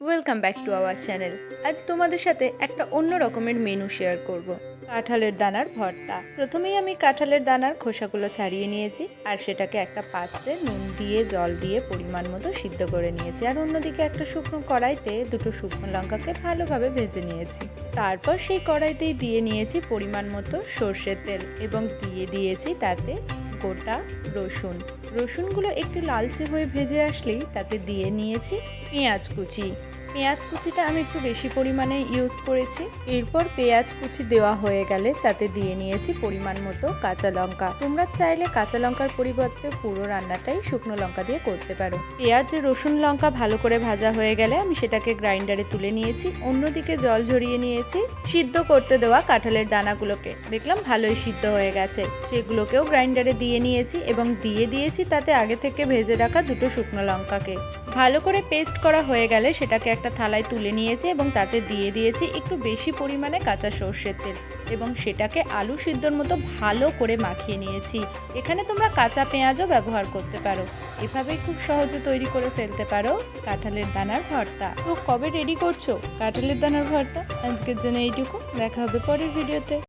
Welcome back to our channel আজ তোমাদের সাথে একটা অন্য রকমের মেনু শেয়ার করব। কাঁঠালের দানার ভর্তা। প্রথমেই আমি কাঁঠালের দানার খোসাগুলো ছাড়িয়ে নিয়েছি, আর সেটাকে একটা পাত্রে নুন দিয়ে, জল দিয়ে পরিমাণ মতো সিদ্ধ করে নিয়েছি। আর অন্যদিকে একটা শুকনো কড়াইতে দুটো শুকনো লঙ্কাকে ভালোভাবে ভেজে নিয়েছি। তারপর সেই কড়াইতেই দিয়ে নিয়েছি পরিমাণ মতো সর্ষের তেল এবং দিয়ে দিয়েছি তাতে গোটা রসুন। রসুনগুলো একটু লালচে হয়ে ভেজে আসলেই তাতে দিয়ে নিয়েছি পেঁয়াজ কুচি। পেঁয়াজ কুচিটা আমি একটু বেশি পরিমাণে ইউজ করেছি। এরপর পেঁয়াজ কুচি দেওয়া হয়ে গেলে তাতে দিয়ে নিয়েছি পরিমাণ মতো কাঁচা লঙ্কা। তোমরা চাইলে কাঁচা লঙ্কার পরিবর্তে পুরো রান্নাটাই শুকনো লঙ্কা দিয়ে করতে পারো। পেঁয়াজ, রসুন লঙ্কা ভালো করে ভাজা হয়ে গেলে আমি সেটাকে গ্রাইন্ডারে তুলে নিয়েছি। অন্যদিকে জল ঝরিয়ে নিয়েছি সিদ্ধ করতে দেওয়া কাঁঠালের দানাগুলোকে। দেখলাম ভালোই সিদ্ধ হয়ে গেছে। সেগুলোকেও গ্রাইন্ডারে দিয়ে নিয়েছি এবং দিয়ে দিয়েছি তাতে আগে থেকে ভেজে রাখা দুটো শুকনো লঙ্কাকে। ভালো করে পেস্ট করা হয়ে গেলে সেটাকে একটা থালায় তুলে নিয়েছি এবং তাতে দিয়ে দিয়েছি একটু বেশি পরিমাণে কাঁচা সর্ষের তেল। এবং সেটাকে আলু সিদ্ধর মতো ভালো করে মাখিয়ে নিয়েছি। এখানে তোমরা কাঁচা পেঁয়াজও ব্যবহার করতে পারো। এভাবেই খুব সহজে তৈরি করে ফেলতে পারো কাঁঠালের দানার ভর্তা। তো কবে রেডি করছ কাঁঠালের দানার ভর্তা? আজকের জন্য এইটুকু। দেখা হবে পরের ভিডিওতে